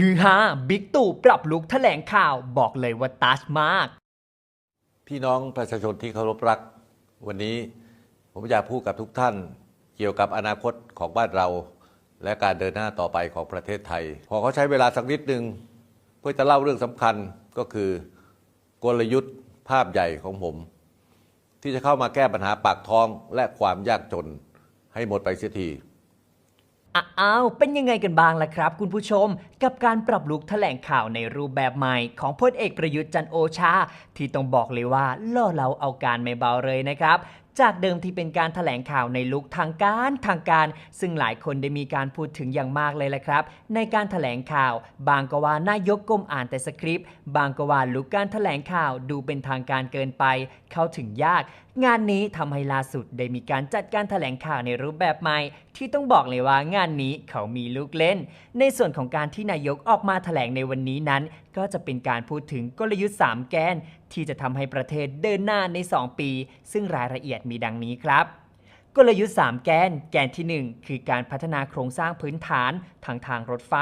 คือฮาบิ๊กตู่ปรับลุกแถลงข่าวบอกเลยว่าตัชมาก พี่น้องประชาชนที่เคารพรัก วันนี้ผมอยากพูดกับทุกท่าน เกี่ยวกับอนาคตของบ้านเรา และการเดินหน้าต่อไปของประเทศไทยพอเขาใช้เวลาสักนิดหนึ่งเพื่อจะเล่าเรื่องสำคัญก็คือกลยุทธ์ภาพใหญ่ของผม ที่จะเข้ามาแก้ปัญหาปากท้องและความยากจนให้หมดไปเสียที อ้าว เป็นยังไงกันบ้างล่ะครับ คุณผู้ชม กับการปรับลุกแถลงข่าวในรูปแบบใหม่ ของพลเอกประยุทธ์จันโอชา ที่ต้องบอกเลยว่าล่อเราเอาการไม่เบาเลยนะครับ จากเดิมที่เป็นการแถลงข่าวในลุกทางการทางการ ซึ่งหลายคนได้มีการพูดถึงอย่างมากเลยแหละครับ ในการแถลงข่าว บางก็ว่านายกก้มอ่านแต่สคริปต์ บางก็ว่าลุกการแถลงข่าวดูเป็นทางการเกินไป เข้าถึงยาก งานนี้ทำให้ล่าสุดได้มีการจัดการแถลงข่าวในรูปแบบใหม่ ที่ต้องบอกเลยว่างานนี้เขามีลูกเล่น ในส่วนของการที่นายกออกมาแถลงในวันนี้นั้น ก็จะเป็นการพูดถึงกลยุทธ์ 3 แกนที่จะทำให้ประเทศเดินหน้าใน 2 ปี ซึ่งรายละเอียดมีดังนี้ครับกลยุทธ์ 3 แกน แกนทีหนึ่1 คือการพัฒนาโครงสร้างพื้นฐานทางทางรถไฟ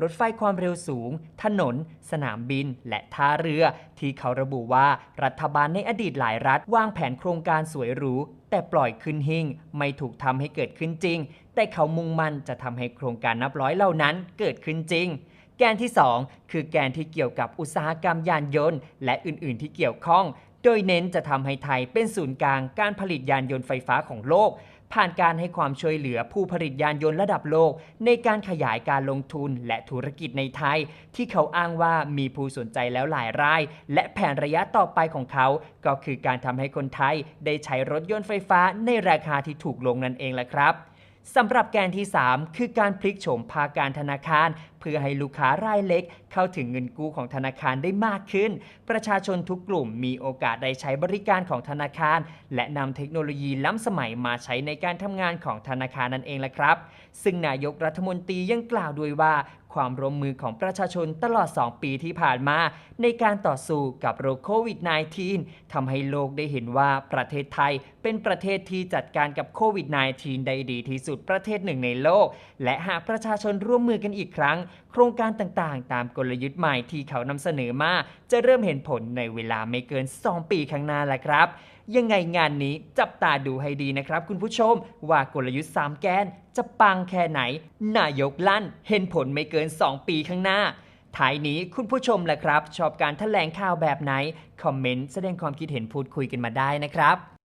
รถไฟความเร็วสูง ถนน สนามบิน และท่าเรือ ที่เขาระบุว่ารัฐบาลในอดีตหลายรัฐวางแผนโครงการสวยหรู แต่ปล่อยขึ้นหิ่ง ไม่ถูกทำให้เกิดขึ้นจริง แต่เขามุ่งมั่นจะทำให้โครงการนับร้อยเหล่านั้นเกิดขึ้นจริง แกนที่ 2 คือแกนที่เกี่ยวกับอุตสาหกรรมยานยนต์ และอื่น ๆ ที่เกี่ยวข้อง โดยเน้นจะทำให้ไทยเป็นศูนย์กลางการผลิตยานยนต์ไฟฟ้าของโลก ผ่านการให้ความช่วยเหลือผู้ผลิตยานยนต์ระดับโลก ในการขยายการลงทุนและธุรกิจในไทย ที่เขาอ้างว่ามีผู้สนใจแล้วหลายราย และแผนระยะต่อไปของเขา ก็คือการทำให้คนไทยได้ใช้รถยนต์ไฟฟ้าในราคาที่ถูกลงนั่นเองแหละครับ สำหรับแกนที่ 3 คือการพลิกโฉมภาการธนาคาร เพื่อให้ลูกค้ารายเล็ก เข้าถึงเงินกู้ของธนาคารได้มากขึ้น ประชาชนทุกกลุ่มมีโอกาสได้ใช้บริการของธนาคาร และนำเทคโนโลยีล้ำสมัยมาใช้ในการทำงานของธนาคารนั่นเองละครับ ซึ่งนายกรัฐมนตรียังกล่าวด้วยว่า ความร่วมมือของประชาชนตลอด 2 ปีที่ผ่านมา ในการต่อสู้กับโรคโควิด -19 ทำให้โลกได้เห็นว่าประเทศไทยเป็นประเทศที่จัดการกับโควิด -19 ได้ดีที่สุดประเทศหนึ่งในโลก และหากประชาชนร่วมมือกันอีกครั้ง โครงการต่างๆ ตามกลยุทธ์ใหม่ที่เขานำเสนอมา จะเริ่มเห็นผลในเวลาไม่เกิน 2 ปีข้างหน้าแหละครับ ยังไงงานนี้จับตาดูให้ดีนะครับคุณผู้ชม ว่ากลยุทธ์ 3 แกนจะปังแค่ไหน นายกลั่น เห็นผลไม่เกิน 2 ปีข้างหน้าท้ายนี้คุณผู้ชมล่ะครับ ชอบการแถลงข่าวแบบไหน คอมเมนต์แสดงความคิดเห็นพูดคุยกันมาได้นะครับ